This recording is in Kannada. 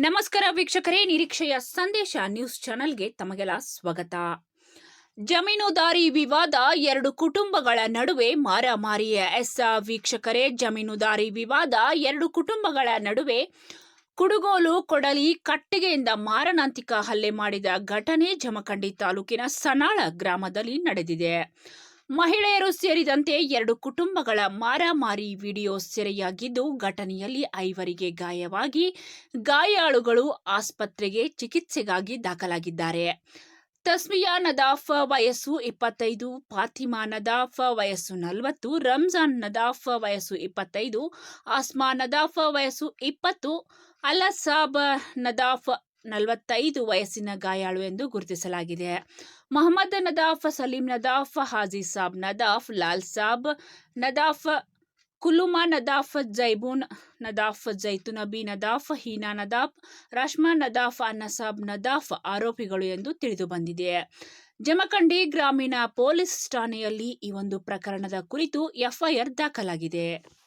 ನಮಸ್ಕಾರ ವೀಕ್ಷಕರೇ, ನಿರೀಕ್ಷೆಯ ಸಂದೇಶ ನ್ಯೂಸ್ ಚಾನೆಲ್ಗೆ ತಮಗೆಲ್ಲ ಸ್ವಾಗತ. ಜಮೀನುದಾರಿ ವಿವಾದ, ಎರಡು ಕುಟುಂಬಗಳ ನಡುವೆ ಮಾರಾಮಾರಿ ಎಸ್, ವೀಕ್ಷಕರೇ ಜಮೀನುದಾರಿ ವಿವಾದ, ಎರಡು ಕುಟುಂಬಗಳ ನಡುವೆ ಕುಡುಗೋಲು ಕೊಡಲಿ ಕಟ್ಟಿಗೆಯಿಂದ ಮಾರಣಾಂತಿಕ ಹಲ್ಲೆ ಮಾಡಿದ ಘಟನೆ ಜಮಖಂಡಿ ತಾಲೂಕಿನ ಸನಾಳ ಗ್ರಾಮದಲ್ಲಿ ನಡೆದಿದೆ. ಮಹಿಳೆಯರು ಸೇರಿದಂತೆ ಎರಡು ಕುಟುಂಬಗಳ ಮಾರಾಮಾರಿ ವಿಡಿಯೋ ಸೆರೆಯಾಗಿದ್ದು, ಘಟನೆಯಲ್ಲಿ ಐವರಿಗೆ ಗಾಯವಾಗಿ ಗಾಯಾಳುಗಳು ಆಸ್ಪತ್ರೆಗೆ ಚಿಕಿತ್ಸೆಗಾಗಿ ದಾಖಲಾಗಿದ್ದಾರೆ. ತಸ್ಮಿಯಾ ನದಾಫ್ ವಯಸ್ಸು ಇಪ್ಪತ್ತೈದು, ಫಾತಿಮಾ ನದಾಫ್ ವಯಸ್ಸು ನಲವತ್ತು, ರಂಜಾನ್ ನದಾಫ್ ವಯಸ್ಸು ಇಪ್ಪತ್ತೈದು ಆಸ್ಮಾ ನದಾಫ್ ವಯಸ್ಸು ಇಪ್ಪತ್ತು ಅಲಸಾಬ್ ನದಾಫ್ ನಲವತ್ತೈದು ವಯಸ್ಸಿನ ಗಾಯಾಳು ಎಂದು ಗುರುತಿಸಲಾಗಿದೆ. ಮೊಹಮ್ಮದ್ ನದಾಫ್ ಸಲೀಂ ನದಾಫ್ ಹಾಜಿ ಸಾಬ್ ನದಾಫ್ ಲಾಲ್ ಸಾಬ್ ನದಾಫ್ ಕುಲುಮಾ ನದಾಫ್ ಜೈಬೂನ್ ನದಾಫ್ ಜೈತುನಬಿ ನದಾಫ್ ಹೀನಾ ನದಾಫ್ ರಶ್ಮಾ ನದಾಫ್ ಅನ್ನಸಾಬ್ ನದಾಫ್ ಆರೋಪಿಗಳು ಎಂದು ತಿಳಿದು ಬಂದಿದೆ. ಜಮಖಂಡಿ ಗ್ರಾಮೀಣ ಪೊಲೀಸ್ ಠಾಣೆಯಲ್ಲಿ ಈ ಒಂದು ಪ್ರಕರಣದ ಕುರಿತು ಎಫ್ಐಆರ್ ದಾಖಲಾಗಿದೆ.